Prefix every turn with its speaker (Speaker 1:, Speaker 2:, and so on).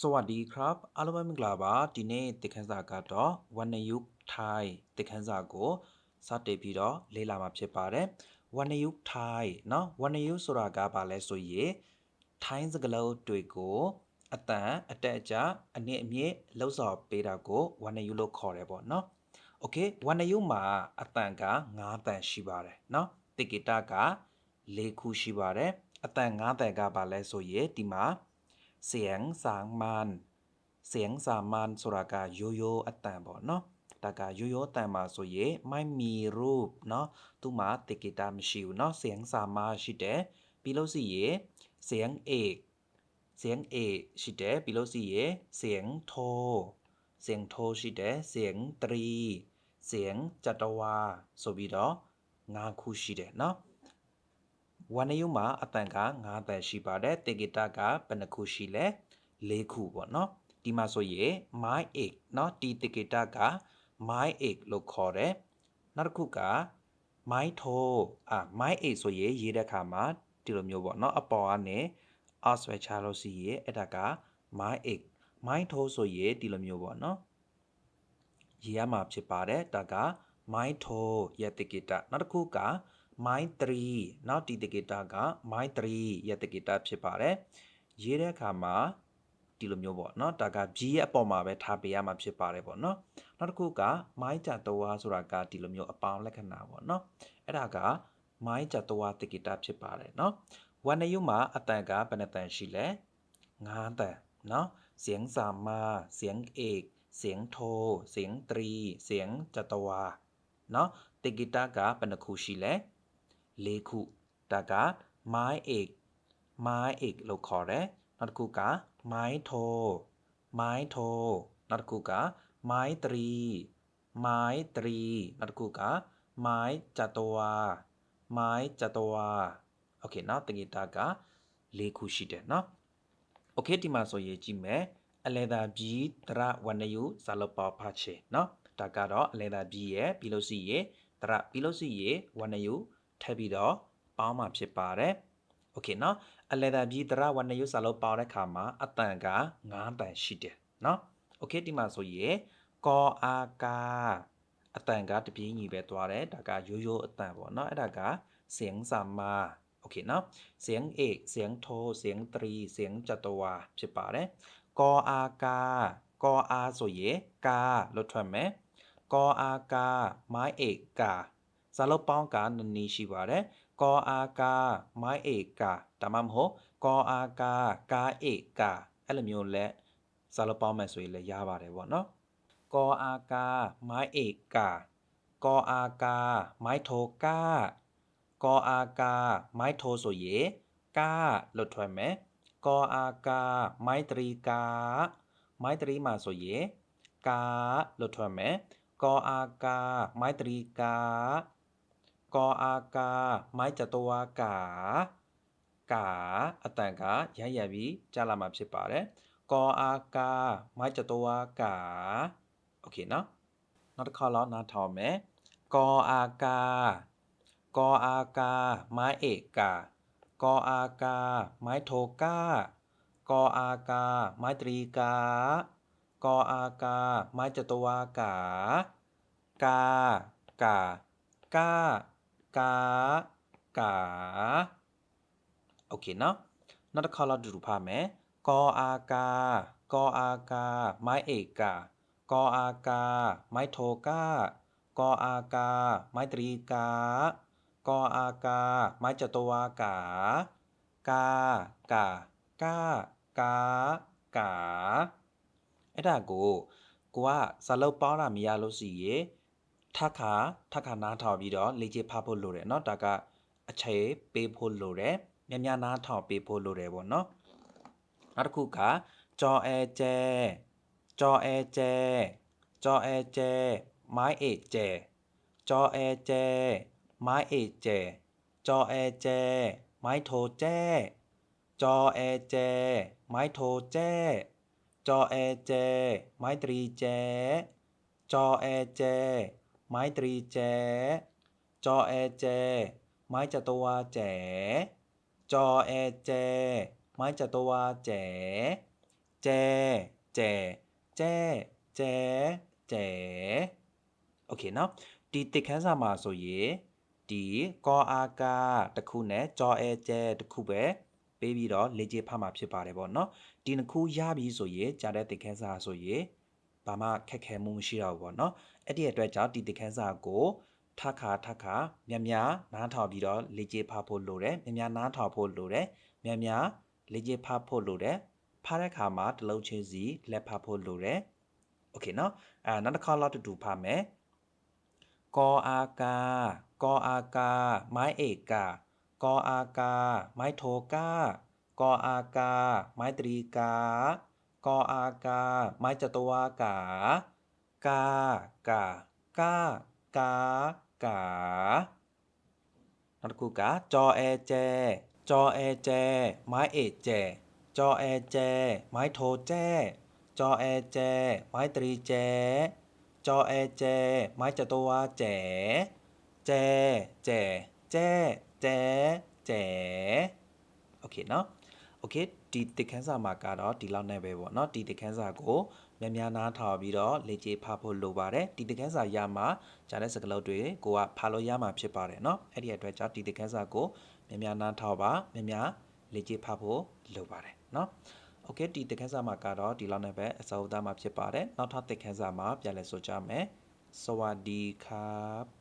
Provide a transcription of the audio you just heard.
Speaker 1: สวัสดีครับအားလုံးပဲမင်္ဂလာပါဒီနေ့တင်ခန်းစာကတော့ One You Thai တင်ခန်းစာကိုစတင်ပြီးတော့လေ့လာမှာဖြစ်ပါတယ် One You Thai เนาะ One You ဆိုတာကဘာလဲဆိုရင် Thai စကားလုံးတွေကိုအတန်အတက်အကျအနည်းအမြင့်လှုပ်ဆော်ပေးတာကို One You လို့ခေါ်တယ်ပေါ့เนาะ Okay One You မှာအတန်က9တန်ရှိပါတယ်เนาะတိကိတက4ခုရှိပါတယ်အတန်9တန်ကဘာလဲဆိုရင်ဒီမှာ เสียงสางมาน เสียงสามานสุรากาโยโยอัตตาบอเนาะตากาโยโยแต่มาโซเยไม่มีรูปเนาะตุมาติกิตามชิวเนาะเสียงสามาชิเดปิโลสิเยเสียงเอกเสียงเอกชิเดปิโลสิเยเสียงโท เสียงโทชิเดเสียงตรี เสียงจัตวาโซบิดองาคูชิเดเนาะ ဝနယုမှာအတန်က9တန်ရှိပါတယ်တေဂီတာကဘယ်နှခုရှိလဲ၄ခုပေါ့နော်ဒီမှာဆိုရင် my egg เนาะဒီတေဂီတာက my egg လို့ခေါ်တယ်နောက်တစ်ခုက my toe အာ my egg ဆိုရင်ရေးတဲ့အခါမှာဒီလိုမျိုးပေါ့เนาะအပေါ်ကနေ r ဆွဲချလို့ရှိရင်အဲ့ဒါက my egg my toe ဆိုရင်ဒီလိုမျိုးပေါ့เนาะရေးရမှာဖြစ်ပါတယ်ဒါက my toe ရဲ့တေဂီတာနောက်တစ်ခုက my 3နောက်ဒီတကေတာက my 3ရဲ့တကေတာဖြစ်ပါတယ်ရေးတဲ့အခါမှာဒီလိုမျိုးပေါ့เนาะဒါက B ရဲ့အပေါ်မှာပဲထားပေးရမှာဖြစ်ပါတယ်ပေါ့เนาะနောက်တစ်ခုက my ကြတော်ဆိုတာကဒီလိုမျိုးအပေါင်းလက္ခဏာပေါ့เนาะအဲ့ဒါက my ကြတော်တကေတာဖြစ်ပါတယ်เนาะဝဏယုမှာအတန်ကဘယ်နှတန်ရှိလဲ9တန်เนาะเสียงสามมาเสียงเอกเสียงโท เสียงตรี เสียงจตวาเนาะတေဂီတာကဘယ်နှခုရှိလဲ ၄ခုဒါက my egg my egg လို့ခေါ်တယ်နောက်တစ်ခုက my toe my toe နောက်တစ်ခုက my tree my tree နောက်တစ်ခုက my จตวา my จตวาโอเคเนาะတကယ်တာက၄ခုရှိတယ်เนาะโอเคဒီမှာဆိုရေးကြည့်မယ်အလဲသာပြီးတရဝနယုဇာလပဖချေเนาะဒါကတော့အလဲသာပြီးရဲ့ပြီးလို့ရှိရင်တရပြီးလို့ရှိရင်ဝနယု ထပ်ပြီးတော့ပေါင်းမှာဖြစ်ပါတယ်โอเคเนาะအလဲသာပြီးတရဝနယုစာလို့ပေါင်းတဲ့ခါမှာအတန်က9တန်ရှိတယ်เนาะโอเคဒီမှာဆိုရင်ကောအာကာအတန်ကတပြင်းကြီးပဲသွားတယ်ဒါကရိုးရိုးအတန်ပေါ့เนาะအဲ့ဒါကเสียงสามมาโอเคเนาะเสียงเอกเสียงโทเสียงตรีเสียงจัตวาဖြစ်ပါတယ်ကောအာကာကောအာဆိုရင်ကာလို့ထွက်မယ်ကောအာကာမိုင်းเอกကာ ဇာလုတ်ပေါင်းကနနီရှိပါတယ်ကောအာကာမိုင်းအေကာဒါမှမဟုတ်ကောအာကာကာအေကာအဲ့လိုမျိုးလဲဇာလုတ်ပေါင်းမယ်ဆိုရင်လည်းရပါတယ်ပေါ့နော်ကောအာကာမိုင်းအေကာကောအာကာမိုင်းထိုကာကောအာကာမိုင်းထိုဆိုရင်ကာလွတ်ထွက်မယ်ကောအာကာမိုင်းတရီကာမိုင်းတရီမှာဆိုရင်ကာလွတ်ထွက်မယ်ကောအာကာမိုင်းတရီကာ กออากา ไม้จตวากากาအတန်ကရရပြီးကြားလာမှာဖြစ်ပါတယ်กออากา ไม้จตวากาโอเคเนาะနောက်တစ်ခါလောက်နားထောင်မယ်กออากากออากา ไม้เอกากออากา ไม้โทกากออากา ไม้ตรีกากออากา ไม้จตวากากากากา ကာကာโอเคเนาะနောက်တစ်ခါလောက်တူတူဖတ်မယ်ကောအာကာကောအာကာမိုင်းเอกาကောအာကာမိုင်းโทกาကောအာကာမိုင်းตรีกาကောအာကာမိုင်းจตวากากากากากากาအဲ့ဒါကိုကိုကဇာလုတ်ပေါင်းတာမရလို့ရှိရင် ထပ်ခါထပ်ခါနားထောင်ပြီးတော့လေ့ကျင့်ဖတ်ဖို့လိုတယ်เนาะဒါကအချိန်ပေးဖို့လိုတယ်များများနားထောင်ပေးဖို့လိုတယ်ပေါ့เนาะနောက်တစ်ခုကကြော်အဲကျဲကြော်အဲကျဲကြော်အဲကျဲမိုင်းအေကျဲကြော်အဲကျဲမိုင်းအေကျဲကြော်အဲကျဲမိုင်းထိုကျဲကြော်အဲကျဲမိုင်းထိုကျဲကြော်အဲကျဲမိုင်းတရီကျဲကြော်အဲကျဲ ไม้ตรีแจ จอแอแจ ไม้จัตวาแจ จอแอแจ ไม้จัตวาแจ จ ကျဲကျဲကျဲကျဲကျဲโอเคเนาะဒီတစ်ခန်းစာမှာဆိုရင်ဒီကောအာကာတစ်ခုနဲ့ကြောအဲကျဲတစ်ခုပဲပေးပြီးတော့လေ့ကျင့်ဖတ်မှာဖြစ်ပါတယ်ပေါ့เนาะဒီနှစ်ခုရပြီဆိုရင်ကြားတဲ့တစ်ခန်းစာဆိုရင် ဘာမှခက်ခဲမှုမရှိတော့ဘူးပေါ့เนาะအဲ့ဒီအတွက်ကြောင့်ဒီတစ်ခန်းစာကိုထပ်ခါထပ်ခါများများနားထောင်ပြီးတော့လေ့ကျင့်ဖတ်ဖို့လိုတယ်များများနားထောင်ဖို့လိုတယ်များများလေ့ကျင့်ဖတ်ဖို့လိုတယ်ဖတ်တဲ့အခါမှာတစ်လုံးချင်းစီလက်ဖတ်ဖို့လိုတယ်โอเคเนาะအဲနောက်တစ်ခါလောက်တူတူဖတ်မယ်กออากากออากา ไม้เอกกากออากา ไม้โทกากออา กออากา ไม้จตวากา กา กา กา กา กานักูกาจอแอเจจอแอเจไม้เอแจ จอแอเจไม้โทแจ จอแอเจไม้ตรีแจ จอแอเจไม้จตวาแจ แจ แจ แจ แจ แจ โอเคเนาะ โอเคဒီတစ်ခန်းစာမှာကတော့ဒီလောက်နဲ့ပဲပေါ့เนาะဒီတစ်ခန်းစာကိုများများနားထောင်ပြီးတော့လေ့ကျင့်ဖတ်ဖို့လိုပါတယ်ဒီတစ်ခန်းစာရမှာကြားတဲ့စကားလုံးတွေကိုကဖတ်လို့ရမှာဖြစ်ပါတယ်เนาะအဲ့ဒီအတွက်ကြောင့်ဒီတစ်ခန်းစာကိုများများနားထောင်ပါများများလေ့ကျင့်ဖတ်ဖို့လိုပါတယ်เนาะโอเคဒီတစ်ခန်းစာမှာကတော့ဒီလောက်နဲ့ပဲအစောသားမှာဖြစ်ပါတယ်နောက်ထပ်တစ်ခန်းစာမှာပြန်လည်ဆိုကြမယ်สวัสดีครับ